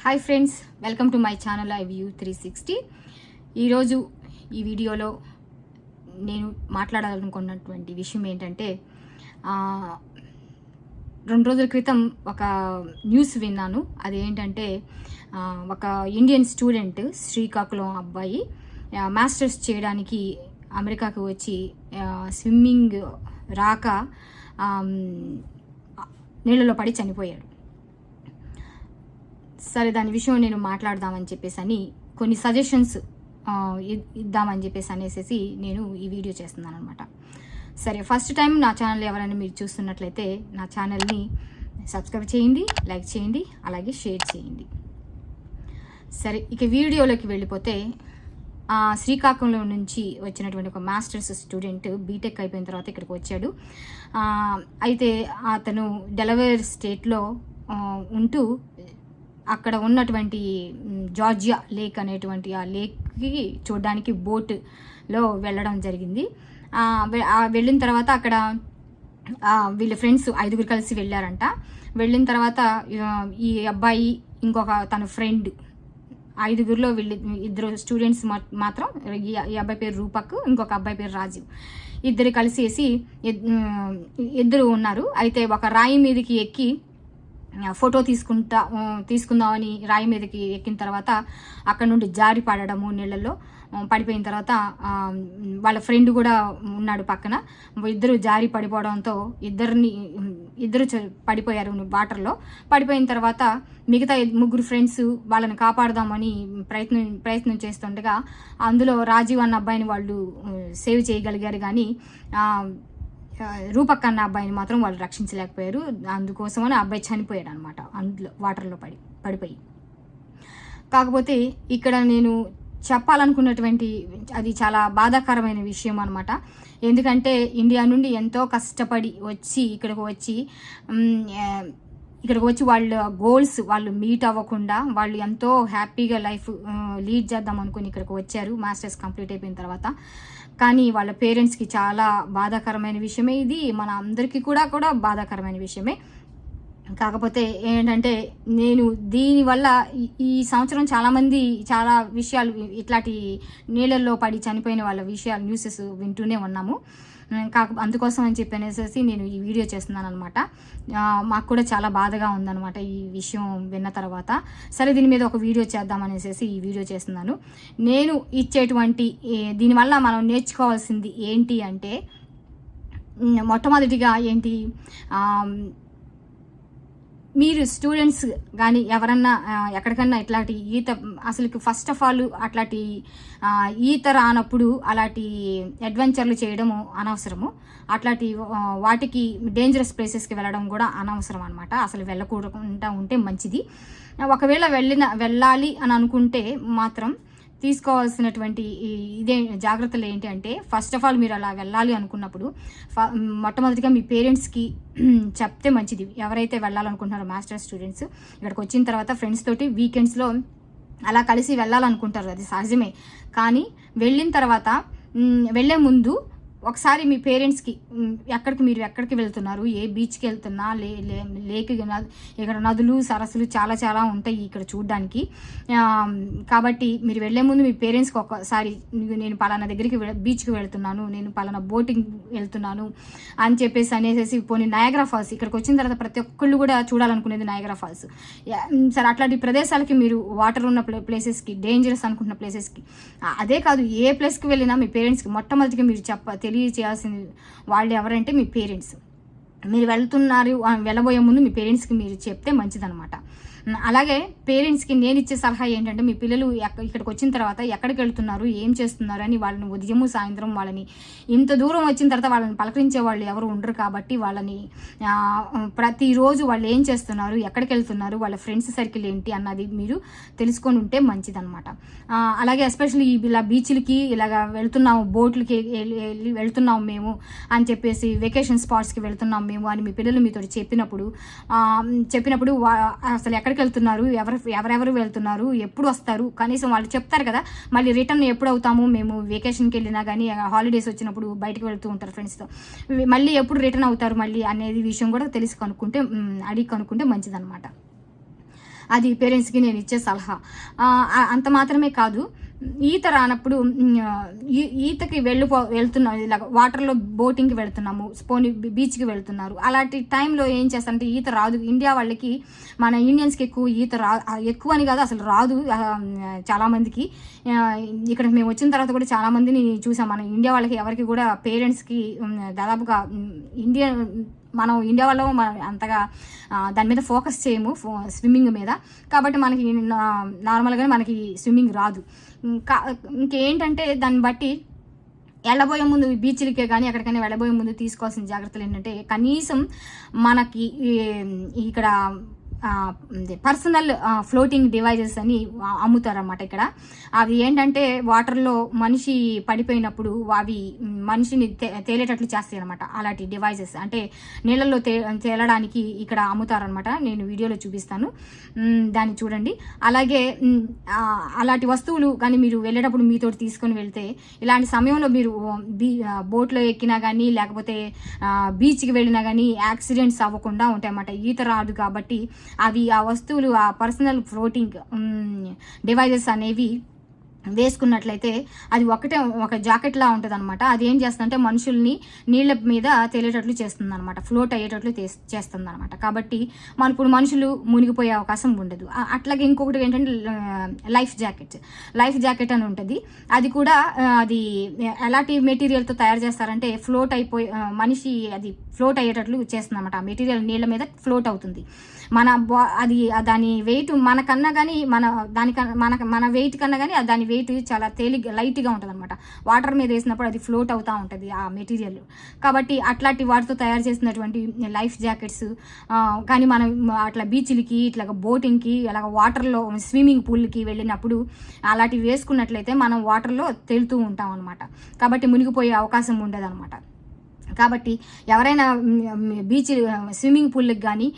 Hi friends welcome to my channel I view three sixty. ఈరోజు ఈ వీడియోలో నేను మాట్లాడాలనుకున్నటువంటి విషయం ఏంటంటే రెండు రోజుల క్రితం ఒక న్యూస్ విన్నాను. అదేంటంటే ఏంటంటే ఒక ఇండియన్ స్టూడెంట్ శ్రీకాకుళం అబ్బాయి మాస్టర్స్ చేయడానికి అమెరికాకు వచ్చి స్విమ్మింగ్ రాక నీళ్ళలో పడి చనిపోయాడు. సరే దాని విషయం నేను మాట్లాడదామని చెప్పేసి అని కొన్ని సజెషన్స్ ఇద్దామని చెప్పేసి అనేసి నేను ఈ వీడియో చేస్తున్నాను అనమాట సరే ఫస్ట్ టైం నా ఛానల్ ఎవరైనా మీరు చూస్తున్నట్లయితే నా ఛానల్ని సబ్స్క్రైబ్ చేయండి లైక్ చేయండి అలాగే షేర్ చేయండి. సరే ఇక వీడియోలోకి వెళ్ళిపోతే శ్రీకాకుళం నుంచి వచ్చినటువంటి ఒక మాస్టర్స్ స్టూడెంట్ బీటెక్ అయిపోయిన తర్వాత ఇక్కడికి వచ్చాడు. అయితే అతను డెలవేర్ స్టేట్లో ఉంటూ అక్కడ ఉన్నటువంటి జార్జియా లేక్ అనేటువంటి ఆ లేక్కి చూడడానికి బోట్లో వెళ్ళడం జరిగింది. వెళ్ళిన తర్వాత అక్కడ వీళ్ళ ఫ్రెండ్స్ ఐదుగురు కలిసి వెళ్ళారంట. వెళ్ళిన తర్వాత ఈ అబ్బాయి ఇంకొక తన ఫ్రెండ్ ఐదుగురిలో వీళ్ళు ఇద్దరు స్టూడెంట్స్ మాత్రం ఈ అబ్బాయి పేరు రూపక్ ఇంకొక అబ్బాయి పేరు రాజీవ్. ఇద్దరు కలిసేసి ఇద్దరు ఉన్నారు. అయితే ఒక రాయి మీదకి ఎక్కి ఫోటో తీసుకుంటా తీసుకుందామని రాయి మీదకి ఎక్కిన తర్వాత అక్కడ నుండి జారి పడడము నీళ్ళల్లో పడిపోయిన తర్వాత వాళ్ళ ఫ్రెండ్ కూడా ఉన్నాడు పక్కన. ఇద్దరు జారి పడిపోవడంతో ఇద్దరిని ఇద్దరు చ- పడిపోయారు వాటర్లో. పడిపోయిన తర్వాత మిగతా ముగ్గురు ఫ్రెండ్స్ వాళ్ళని కాపాడదామని ప్రయత్నం ప్రయత్నం చేస్తుండగా అందులో రాజీవ్ అన్న అబ్బాయిని వాళ్ళు సేవ్ చేయగలిగారు. కానీ రూపక్ అన్న అబ్బాయిని మాత్రం వాళ్ళు రక్షించలేకపోయారు. అందుకోసమని అబ్బాయి చనిపోయాడు అనమాట అందులో వాటర్లో పడి పడిపోయి. కాకపోతే ఇక్కడ నేను చెప్పాలనుకున్నటువంటి అది చాలా బాధాకరమైన విషయం అనమాట. ఎందుకంటే ఇండియా నుండి ఎంతో కష్టపడి వచ్చి ఇక్కడికి వచ్చి ఇక్కడికి వచ్చి వాళ్ళ గోల్స్ వాళ్ళు మీట్ అవ్వకుండా వాళ్ళు ఎంతో హ్యాపీగా లైఫ్ లీడ్ చేద్దాం అనుకుని ఇక్కడికి వచ్చారు. మాస్టర్స్ కంప్లీట్ అయిపోయిన తర్వాత. కానీ వాళ్ళ పేరెంట్స్కి చాలా బాధాకరమైన విషయమే ఇది. మన అందరికీ కూడా కూడా బాధాకరమైన విషయమే. కాకపోతే ఏంటంటే నేను దీనివల్ల ఈ- ఈ సంవత్సరం చాలామంది చాలా విషయాలు ఇట్లాంటి నీళ్ళల్లో పడి చనిపోయిన వాళ్ళ విషయాలు న్యూసెస్ వింటూనే ఉన్నాము. కాక అందుకోసం అని చెప్పి అనేసి నేను ఈ వీడియో చేస్తున్నాను అనమాట మాకు కూడా చాలా బాధగా ఉందన్నమాట ఈ విషయం విన్న తర్వాత. సరే దీని మీద ఒక వీడియో చేద్దామనేసి ఈ వీడియో చేస్తున్నాను. నేను ఇచ్చేటువంటి దీనివల్ల మనం నేర్చుకోవాల్సింది ఏంటి అంటే మొట్టమొదటిగా ఏంటి మీరు స్టూడెంట్స్ కానీ ఎవరన్నా ఎక్కడికన్నా ఇట్లాంటి ఈత అసలు ఫస్ట్ ఆఫ్ ఆల్ అట్లాంటి ఈత రానప్పుడు అలాంటి అడ్వెంచర్లు చేయడము అనవసరము. అట్లాంటి వాటికి డేంజరస్ ప్లేసెస్కి వెళ్ళడం కూడా అనవసరం అనమాట అసలు వెళ్ళకుండా ఉంటే మంచిది. ఒకవేళ వెళ్ళిన వెళ్ళాలి అని అనుకుంటే మాత్రం తీసుకోవాల్సినటువంటి ఇదే జాగ్రత్తలు ఏంటి అంటే ఫస్ట్ ఆఫ్ ఆల్ మీరు అలా వెళ్ళాలి అనుకున్నప్పుడు ఫ- మొట్టమొదటిగా మీ పేరెంట్స్కి చెప్తే మంచిది. ఎవరైతే వెళ్ళాలనుకుంటున్నారో మాస్టర్ స్టూడెంట్స్ ఇక్కడికి వచ్చిన తర్వాత ఫ్రెండ్స్ తోటి వీకెండ్స్లో అలా కలిసి వెళ్ళాలనుకుంటారు. అది సహజమే. కానీ వెళ్ళిన తర్వాత వెళ్ళే ముందు ఒకసారి మీ పేరెంట్స్కి ఎక్కడికి మీరు ఎక్కడికి వెళ్తున్నారు? ఏ బీచ్కి వెళ్తున్నా? లే లే లేక్ ఇక్కడ నదులు సరస్సులు చాలా చాలా ఉంటాయి ఇక్కడ చూడడానికి. కాబట్టి మీరు వెళ్ళే ముందు మీ పేరెంట్స్కి ఒకసారి నేను పలానా దగ్గరికి బీచ్కి వెళ్తున్నాను నేను పలానా బోటింగ్ వెళ్తున్నాను అని చెప్పేసి అనేసి పోనీ నయాగ్రా ఫాల్స్ ఇక్కడికి వచ్చిన తర్వాత ప్రతి ఒక్కళ్ళు కూడా చూడాలనుకునేది నయాగ్రా ఫాల్స్ సరే అట్లాంటి ప్రదేశాలకి మీరు వాటర్ ఉన్న ప్లేసెస్కి డేంజరస్ అనుకుంటున్న ప్లేసెస్కి అదే కాదు ఏ ప్లేస్కి వెళ్ళినా మీ పేరెంట్స్కి మొట్టమొదటిగా మీరు చెప్ప తెలియ తెలియచేయాల్సింది వాళ్ళు ఎవరంటే మీ పేరెంట్స్. మీరు వెళ్తున్నారు వెళ్ళబోయే ముందు మీ పేరెంట్స్కి మీరు చెప్తే మంచిదన్నమాట. అలాగే పేరెంట్స్కి నేను ఇచ్చే సలహా ఏంటంటే మీ పిల్లలు ఎక్క- ఇక్కడికి వచ్చిన తర్వాత ఎక్కడికి వెళ్తున్నారు ఏం చేస్తున్నారు అని వాళ్ళని ఉదయము సాయంత్రం వాళ్ళని ఇంత దూరం వచ్చిన తర్వాత వాళ్ళని పలకరించే వాళ్ళు ఎవరు ఉండరు కాబట్టి వాళ్ళని ప్రతిరోజు వాళ్ళు ఏం చేస్తున్నారు ఎక్కడికి వెళ్తున్నారు వాళ్ళ ఫ్రెండ్స్ సర్కిల్ ఏంటి అన్నది మీరు తెలుసుకొని ఉంటే మంచిదన్నమాట. అలాగే ఎస్పెషల్లీ ఇలా బీచ్లకి ఇలాగ వెళ్తున్నాము బోట్లకి వెళ్ళి వెళ్ళి వెళ్తున్నాం మేము అని చెప్పేసి వెకేషన్ స్పాట్స్కి వెళ్తున్నాం మేము అని మీ పిల్లలు మీతో చెప్పినప్పుడు చెప్పినప్పుడు అసలు ఎక్కడికి వెళ్తున్నారు ఎవరు ఎవరెవరు వెళ్తున్నారు? ఎప్పుడు వస్తారు? కనీసం వాళ్ళు చెప్తారు కదా మళ్ళీ రిటర్న్ ఎప్పుడు అవుతాము? మేము వెకేషన్కి వెళ్ళినా కానీ హాలిడేస్ వచ్చినప్పుడు బయటకు వెళ్తూ ఉంటారు ఫ్రెండ్స్తో మళ్ళీ ఎప్పుడు రిటర్న్ అవుతారు మళ్ళీ అనేది విషయం కూడా తెలిసి కనుక్కుంటే అడిగి కనుక్కుంటే మంచిదన్నమాట. అది పేరెంట్స్కి నేను ఇచ్చే సలహా. అంత మాత్రమే కాదు. ఈత రానప్పుడు ఈ- ఈతకి వెళ్ళిపో వెళ్తున్నాం ఇలా వాటర్లో బోటింగ్కి వెళ్తున్నాము పోనీ బీచ్కి వెళ్తున్నారు. అలాంటి టైంలో ఏం చేస్తారంటే ఈత రాదు. ఇండియా వాళ్ళకి మన ఇండియన్స్కి ఎక్కువ ఈత రా ఎక్కువ అని కాదు అసలు రాదు చాలామందికి ఇక్కడ మేము వచ్చిన తర్వాత కూడా చాలామందిని చూసాం. మన ఇండియా వాళ్ళకి ఎవరికి కూడా పేరెంట్స్కి దాదాపుగా ఇండియన్ ఇండియా మనం ఇండియా వాళ్ళు అంతగా దాని మీద ఫోకస్ చేయము ఫో- స్విమ్మింగ్ మీద. కాబట్టి మనకి నార్మల్గా మనకి స్విమ్మింగ్ రాదు. ఇంకా ఇంకేంటంటే దాన్ని బట్టి వెళ్ళబోయే ముందు బీచ్లకే కానీ ఎక్కడికైనా వెళ్ళబోయే ముందు తీసుకోవాల్సిన జాగ్రత్తలు ఏంటంటే కనీసం మనకి ఈ- ఇక్కడ పర్సనల్ ఫ్లోటింగ్ డివైజెస్ అని అమ్ముతారన్నమాట ఇక్కడ. అవి ఏంటంటే వాటర్లో మనిషి పడిపోయినప్పుడు అవి మనిషిని తే- తేలేటట్లు చేస్తాయి అనమాట అలాంటి డివైజెస్. అంటే నీళ్ళల్లో తే తేలడానికి ఇక్కడ అమ్ముతారనమాట నేను వీడియోలో చూపిస్తాను. దాన్ని చూడండి. అలాగే అలాంటి వస్తువులు కానీ మీరు వెళ్ళేటప్పుడు మీతో తీసుకొని వెళ్తే ఇలాంటి సమయంలో మీరు బీ బోట్లో ఎక్కినా కానీ లేకపోతే బీచ్కి వెళ్ళినా కానీ యాక్సిడెంట్స్ అవ్వకుండా ఉంటాయన్నమాట. ఈత రాదు కాబట్టి అవి ఆ వస్తువులు ఆ పర్సనల్ ఫ్లోటింగ్ డివైజెస్ అనేవి వేసుకున్నట్లయితే అది ఒకటే ఒక జాకెట్ లా ఉంటుంది అనమాట అది ఏం చేస్తుందంటే మనుషుల్ని నీళ్ళ మీద తేలేటట్లు చేస్తుంది అనమాట ఫ్లోట్ అయ్యేటట్లు చేస్తుంది అనమాట కాబట్టి మన ఇప్పుడు మనుషులు మునిగిపోయే అవకాశం ఉండదు. అట్లాగే ఇంకొకటి ఏంటంటే లైఫ్ జాకెట్. లైఫ్ జాకెట్ అని ఉంటుంది. అది కూడా అది ఎలాంటి మెటీరియల్తో తయారు చేస్తారంటే ఫ్లోట్ అయిపోయి మనిషి అది ఫ్లోట్ అయ్యేటట్లు చేస్తుంది అనమాట ఆ మెటీరియల్ నీళ్ళ మీద ఫ్లోట్ అవుతుంది. మన బా అది దాని వెయిట్ మనకన్నా కానీ మన దానికన్నా మన మన వెయిట్ కన్నా కానీ దాని వెయిట్ చాలా తేలిగ్గా లైట్గా ఉంటుంది అనమాట వాటర్ మీద వేసినప్పుడు అది ఫ్లోట్ అవుతూ ఉంటుంది ఆ మెటీరియల్ కాబట్టి అట్లాంటి వాటితో తయారు చేసినటువంటి లైఫ్ జాకెట్స్ కానీ మనం అట్లా బీచ్లకి ఇట్లా బోటింగ్కి అలాగ వాటర్లో స్విమ్మింగ్ పూల్కి వెళ్ళినప్పుడు అలాంటివి వేసుకున్నట్లయితే మనం వాటర్లో తేలుతూ ఉంటాం అనమాట కాబట్టి మునిగిపోయే అవకాశం ఉండదు అనమాట కాబట్టి ఎవరైనా బీచ్ స్విమ్మింగ్ పూల్కి కానీ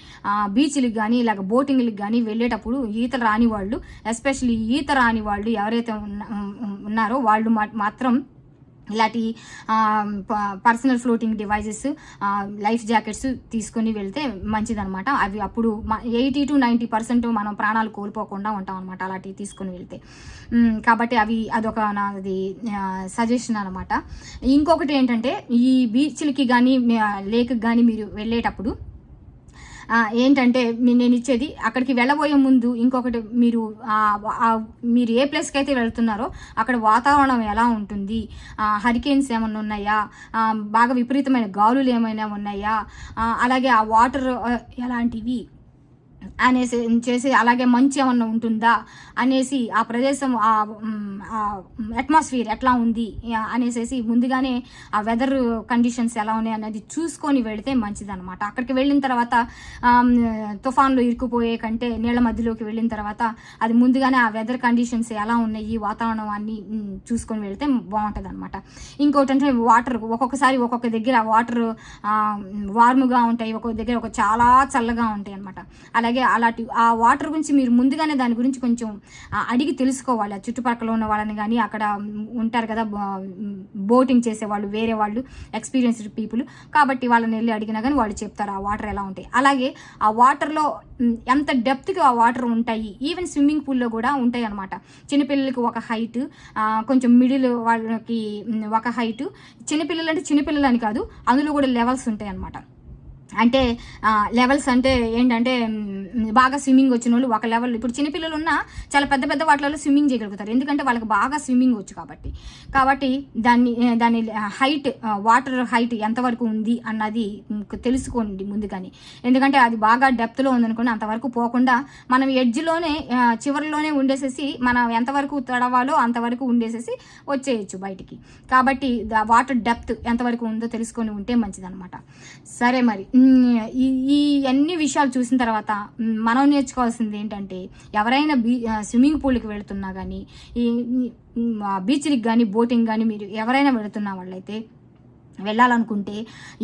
బీచ్లకు కానీ ఇలాగ బోటింగ్లకు కానీ వెళ్ళేటప్పుడు ఈత రాని వాళ్ళు ఎస్పెషల్లీ ఈత రాని వాళ్ళు ఎవరైతే ఉన్న- ఉన్నారో వాళ్ళు మాత్రం ఇలాంటి personal floating devices life jackets తీసుకొని వెళ్తే మంచిదనమాట అవి అప్పుడు ఎయిటీ టు నైంటీ పర్సెంట్ మనం ప్రాణాలు కోల్పోకుండా ఉంటాం అనమాట అలాంటివి తీసుకొని వెళ్తే. కాబట్టి అవి అదొక నాది సజెషన్ అనమాట ఇంకొకటి ఏంటంటే ఈ బీచ్లకి కానీ లేక్కి కానీ మీరు వెళ్ళేటప్పుడు ఏంటంటే నేను ఇచ్చేది అక్కడికి వెళ్ళబోయే ముందు ఇంకొకటి మీరు మీరు ఏ ప్లేస్కి అయితే వెళ్తున్నారో అక్కడ వాతావరణం ఎలా ఉంటుంది? హరికేన్స్ ఏమైనా ఉన్నాయా? బాగా విపరీతమైన గాలులు ఏమైనా ఉన్నాయా? అలాగే ఆ వాటర్ ఎలాంటివి? అనేసి చేసి అలాగే మంచి ఏమన్నా ఉంటుందా అనేసి ఆ ప్రదేశం ఆ అట్మాస్ఫియర్ ఎట్లా ఉంది అనేసి ముందుగానే ఆ వెదర్ కండిషన్స్ ఎలా ఉన్నాయి అనేది చూసుకొని వెళితే మంచిదన్నమాట. అక్కడికి వెళ్ళిన తర్వాత తుఫాన్లు తుఫాన్లో ఇరుక్కుపోయే కంటే నీళ్ళ మధ్యలోకి వెళ్ళిన తర్వాత అది ముందుగానే ఆ వెదర్ కండిషన్స్ ఎలా ఉన్నాయి వాతావరణం అన్ని చూసుకొని వెళితే బాగుంటుంది అనమాట ఇంకోటి అంటే వాటర్ ఒక్కొక్కసారి ఒక్కొక్క దగ్గర వాటర్ వార్మ్గా ఉంటాయి ఒక్కొక్క దగ్గర ఒక చాలా చల్లగా ఉంటాయి అనమాట అలా అలాగే అలాంటి ఆ వాటర్ గురించి మీరు ముందుగానే దాని గురించి కొంచెం అడిగి తెలుసుకోవాలి. ఆ చుట్టుపక్కల ఉన్న వాళ్ళని కానీ అక్కడ ఉంటారు కదా బోటింగ్ చేసేవాళ్ళు వేరే వాళ్ళు ఎక్స్పీరియన్స్డ్ పీపుల్. కాబట్టి వాళ్ళని వెళ్ళి అడిగినా కానీ వాళ్ళు చెప్తారు ఆ వాటర్ ఎలా ఉంటాయి. అలాగే ఆ వాటర్లో ఎంత డెప్త్కి ఆ వాటర్ ఉంటాయి. ఈవెన్ స్విమ్మింగ్ పూల్లో కూడా ఉంటాయి అనమాట చిన్నపిల్లలకి ఒక హైట్ కొంచెం మిడిల్ వాళ్ళకి ఒక హైట్. చిన్నపిల్లలు అంటే చిన్నపిల్లలని కాదు అందులో కూడా లెవెల్స్ ఉంటాయి అనమాట అంటే లెవెల్స్ అంటే ఏంటంటే బాగా స్విమ్మింగ్ వచ్చిన వాళ్ళు ఒక లెవెల్ ఇప్పుడు చిన్నపిల్లలు ఉన్నా చాలా పెద్ద పెద్ద వాటిలలో స్విమ్మింగ్ చేయగలుగుతారు. ఎందుకంటే వాళ్ళకి బాగా స్విమ్మింగ్ వచ్చు కాబట్టి. కాబట్టి దాన్ని దాని హైట్ వాటర్ హైట్ ఎంతవరకు ఉంది అన్నది తెలుసుకోండి ముందుగానే. ఎందుకంటే అది బాగా డెప్త్లో ఉందనుకోండి అంతవరకు పోకుండా మనం ఎడ్జ్లోనే చివరిలోనే ఉండేసేసి మనం ఎంతవరకు తడవాలో అంతవరకు ఉండేసేసి వచ్చేయచ్చు బయటికి. కాబట్టి వాటర్ డెప్త్ ఎంతవరకు ఉందో తెలుసుకొని ఉంటే మంచిదన్నమాట. సరే మరి. ఈ ఈ అన్ని విషయాలు చూసిన తర్వాత మనం నేర్చుకోవాల్సింది ఏంటంటే ఎవరైనా బీ స్విమ్మింగ్ పూల్కి వెళుతున్నా కానీ ఈ బీచ్కి కానీ బోటింగ్ కానీ మీరు ఎవరైనా వెళుతున్న వాళ్ళైతే వెళ్ళాలనుకుంటే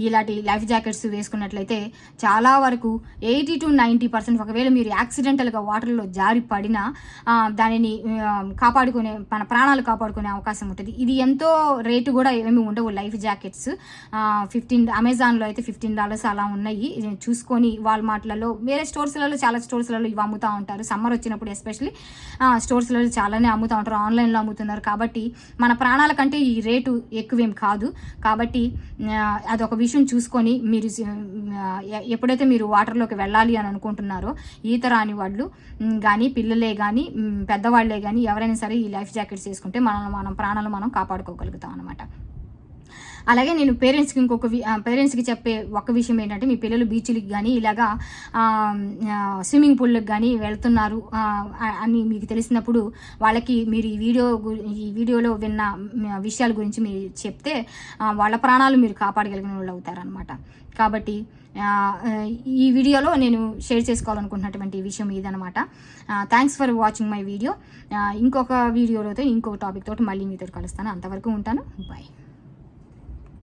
ఇలాంటి లైఫ్ జాకెట్స్ వేసుకున్నట్లయితే చాలా వరకు ఎయిటీ టు నైంటీ పర్సెంట్ ఒకవేళ మీరు యాక్సిడెంటల్గా వాటర్లో జారి పడినా దానిని కాపాడుకునే మన ప్రాణాలు కాపాడుకునే అవకాశం ఉంటుంది. ఇది ఎంతో రేటు కూడా ఏమి ఉండవు లైఫ్ జాకెట్స్. ఫిఫ్టీన్ అమెజాన్లో అయితే ఫిఫ్టీన్ డాలర్స్ అలా ఉన్నాయి. ఇది చూసుకొని వాల్మార్ట్లలో వేరే స్టోర్స్లలో చాలా స్టోర్స్లలో ఇవి అమ్ముతూ ఉంటారు. సమ్మర్ వచ్చినప్పుడు ఎస్పెషలీ స్టోర్స్లలో చాలానే అమ్ముతూ ఉంటారు. ఆన్లైన్లో అమ్ముతున్నారు. కాబట్టి మన ప్రాణాల కంటే ఈ రేటు ఎక్కువేం కాదు. కాబట్టి అదొక విషయం చూసుకొని మీరు ఎప్పుడైతే మీరు వాటర్లోకి వెళ్ళాలి అని అనుకుంటున్నారో ఈత రాని వాళ్ళు కానీ పిల్లలే కానీ పెద్దవాళ్ళే పెద్దవాళ్ళే కానీ ఎవరైనా సరే ఈ లైఫ్ జాకెట్స్ వేసుకుంటే మనం మనం ప్రాణాలు మనం కాపాడుకోగలుగుతాం అనమాట అలాగే నేను పేరెంట్స్కి ఇంకొక వి- పేరెంట్స్కి చెప్పే ఒక విషయం ఏంటంటే మీ పిల్లలు బీచ్లకి కానీ ఇలాగా స్విమ్మింగ్ పూల్కి కానీ వెళ్తున్నారు అని మీకు తెలిసినప్పుడు వాళ్ళకి మీరు ఈ వీడియో గు- ఈ వీడియోలో విన్న విషయాల గురించి మీరు చెప్తే వాళ్ళ ప్రాణాలు మీరు కాపాడగలిగిన వాళ్ళు అవుతారనమాట కాబట్టి ఈ వీడియోలో నేను షేర్ చేసుకోవాలనుకుంటున్నటువంటి విషయం ఇదనమాట thanks for watching my video ఇంకొక వీడియోలో ఇంకొక టాపిక్ తోటి మళ్ళీ మీతో కలుస్తాను. అంతవరకు ఉంటాను. బాయ్